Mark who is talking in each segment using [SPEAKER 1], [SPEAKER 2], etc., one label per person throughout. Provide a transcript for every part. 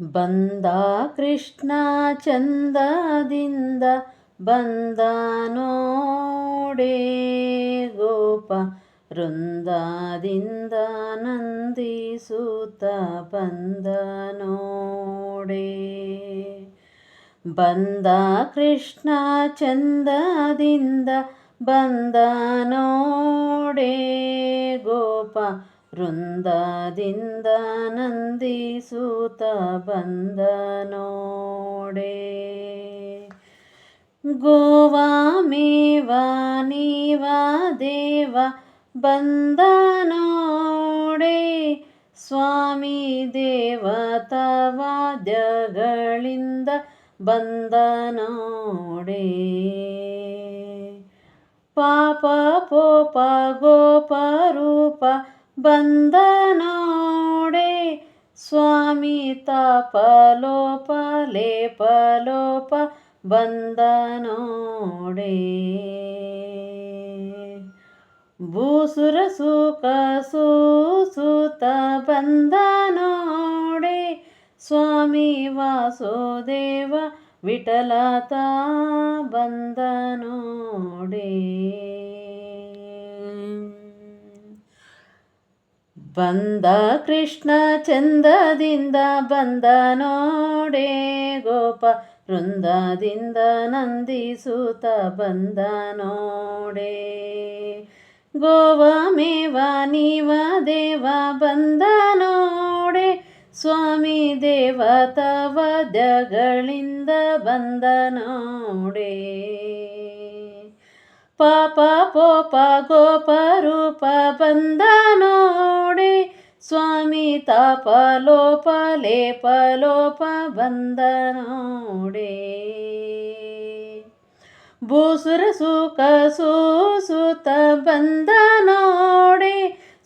[SPEAKER 1] ಬಂದ ಕೃಷ್ಣ ಚಂದದಿಂದ ಬಂದ ನೋಡೆ ಗೋಪ ವೃಂದದಿಂದ ನಂದಿಸುತ್ತ ಬಂದ ನೋಡೆ. ಬಂದ ಕೃಷ್ಣ ಚಂದದಿಂದ ಬಂದ ನೋಡೆ ಗೋಪ ವೃಂದದಿಂದ ನಂದಿಸುತ್ತ ಬಂದ ನೋಡೆ ಗೋವಾ ಮೇವ ನೀವ ದೇವ ಬಂದ ನೋಡೆ ಸ್ವಾಮಿ ದೇವತವಾದ್ಯಗಳಿಂದ ಬಂದ ನೋಡೆ ಪಾಪ ಪೋಪ ರೂಪ ಬಂದ ನೋಡೆ ಸ್ವಾಮಿ ತಪಲೋಪ, ಲೇಪಲೋಪ ಬಂದ ನೋಡೆ ಭೂಸುರ ಸುಖ ಸೂಸುತ ಬಂದ ನೋಡೆ ಸ್ವಾಮಿ ವಾಸುದೇವ, ವಿಠಲತ ಬಂದ ಬಂದ ಕೃಷ್ಣ ಚಂದದಿಂದ ಬಂದ ನೋಡೆ ಗೋಪ ವೃಂದದಿಂದ ನಂದಿಸುತ್ತ ಬಂದ ನೋಡೆ. ಗೋವ ಮೇವ ನೀವ ದೇವ ಬಂದ ನೋಡೆ. ಸ್ವಾಮಿ ದೇವತವದ್ಯಗಳಿಂದ ಬಂದ ನೋಡೆ. ಪಾಪ ಪೋಪ ಗೋಪ ರೂಪ ಬಂದ ನೋಡಿ ಸ್ವಾಮಿ ತಾಪ ಲೋಪ ಲೇಪ ಲೋಪ ಬಂದ ನೋಡೆ. ಭೂಸುರ ಸುಖ ಸೂಸುತ ಬಂದ ನೋಡೆ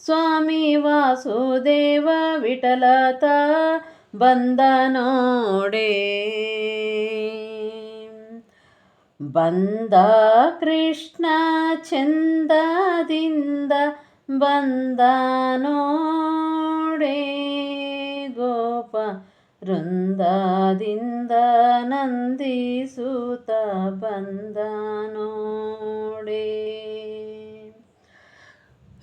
[SPEAKER 1] ಸ್ವಾಮಿ ವಾಸುದೇವ ವಿಠಲತ ಬಂದ ನೋಡೆ. ಬಂದ ಕೃಷ್ಣ ಚಂದದಿಂದ ಬಂದ ನೋಡೆ ಗೋಪ ವೃಂದದಿಂದ ನಂದಿಸುತ್ತ ಬಂದ ನೋಡೆ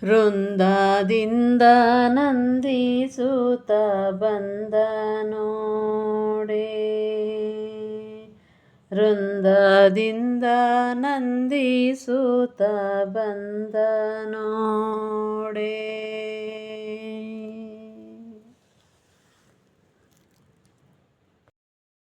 [SPEAKER 1] ವೃಂದದಿಂದ ನಂದಿಸುತ್ತ ಬಂದ ನೋಡೆ ವೃಂದದಿಂದ ನಂದಿಸುತ್ತ ಬಂದ ನೋಡೆ.